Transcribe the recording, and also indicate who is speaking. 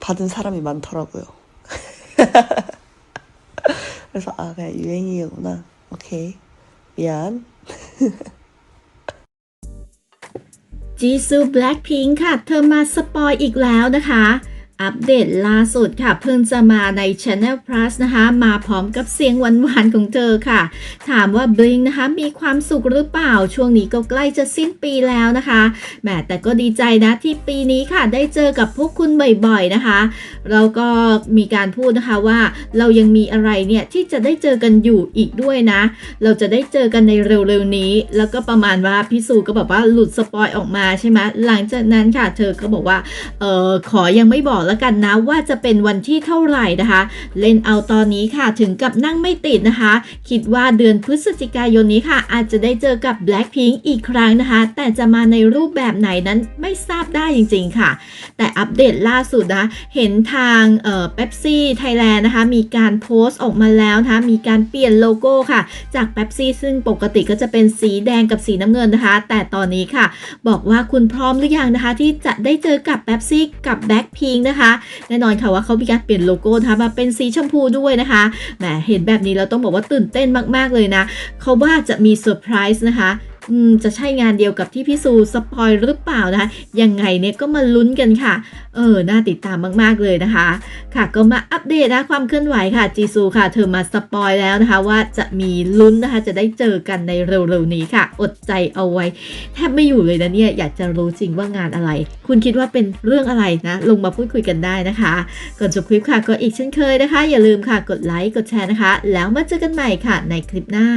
Speaker 1: 받은 사람이 많더라고요. 그래서 아 그냥 유행이구나. 오케이 미안.
Speaker 2: จีซูแบล็คพิงค่ะ เธอมาสปอยอีกแล้วนะคะ อัปเดตล่าสุดค่ะ เพิ่งจะมาใน Channel Plus นะคะ มาพร้อมกับเสียงหวานๆของเธอค่ะ ถามว่า Blink นะคะ มีความสุขหรือเปล่า ช่วงนี้ก็ใกล้จะสิ้นปีแล้วนะคะแหมแต่ก็ดีใจนะที่ปีนี้ค่ะ ได้เจอกับพวกคุณบ่อยๆนะคะ เราก็มีการพูดนะคะว่า เรายังมีอะไรเนี่ย ที่จะได้เจอกันอยู่อีกด้วยนะ เราจะได้เจอกันในเร็วๆนี้ แล้วก็ประมาณว่าพี่สูก็แบบว่าหลุดสปอยออกมาใช่ไหมหลังจากนั้นค่ะ เธอก็บอกว่าเออขอยังไม่บอกแล้วกันนะว่าจะเป็นวันที่เท่าไหร่นะคะ เล่นเอาตอนนี้ค่ะถึงกับนั่งไม่ติดนะคะ คิดว่าเดือนพฤศจิกายนนี้ค่ะ อาจจะได้เจอกับ Blackpink อีกครั้งนะคะ แต่จะมาในรูปแบบไหนนั้นไม่ทราบได้จริง ๆค่ะ แต่อัปเดตล่าสุดนะเห็นทางเอ่อเ e ปซี่ไทยแลนด์นะคะ มีการโพสต์ออกมาแล้วนะคะ มีการเปลี่ยนโลโก้ค่ะ จากเ e ปซี่ซึ่งปกติก็จะเป็นสีแดงกับสีน้ำเงินนะคะ แต่ตอนนี้ค่ะ บอกว่าคุณพร้อมหรือยังนะคะ ที่จะได้เจอกับเ e ปซี่กับแบ็คพิงนะคะแน่นอนค่ะว่าเขามีการเปลี่ยนโลโก้นะคะมาเป็นสีชมพูด้วยนะคะแหมเห็นแบบนี้เราต้องบอกว่าตื่นเต้นมาก ๆ เลยนะ เขาว่าจะมีเซอร์ไพรส์นะคะ จะใช่งานเดียวกับที่พี่ซูสปอยหรือเปล่านะคะยังไงเนี่ยก็มาลุ้นกันค่ะ เออ น่าติดตามมาก ๆ เลยนะคะ ค่ะ ก็มาอัปเดตนะความเคลื่อนไหวค่ะ จีซูค่ะ เธอมาสปอยแล้วนะคะ ว่าจะมีลุ้นนะคะ จะได้เจอกันในเร็ว ๆ นี้ค่ะ อดใจเอาไว้ แทบไม่อยู่เลยนะเนี่ย อยากจะรู้จริงว่างานอะไร คุณคิดว่าเป็นเรื่องอะไรนะ ลงมาพูดคุยกันได้นะคะ ก่อนจบคลิปค่ะ ก็อีกเช่นเคยนะคะ อย่าลืมค่ะ กดไลค์ กดแชร์นะคะ แล้วมาเจอกันใหม่ค่ะ ในคลิปหน้า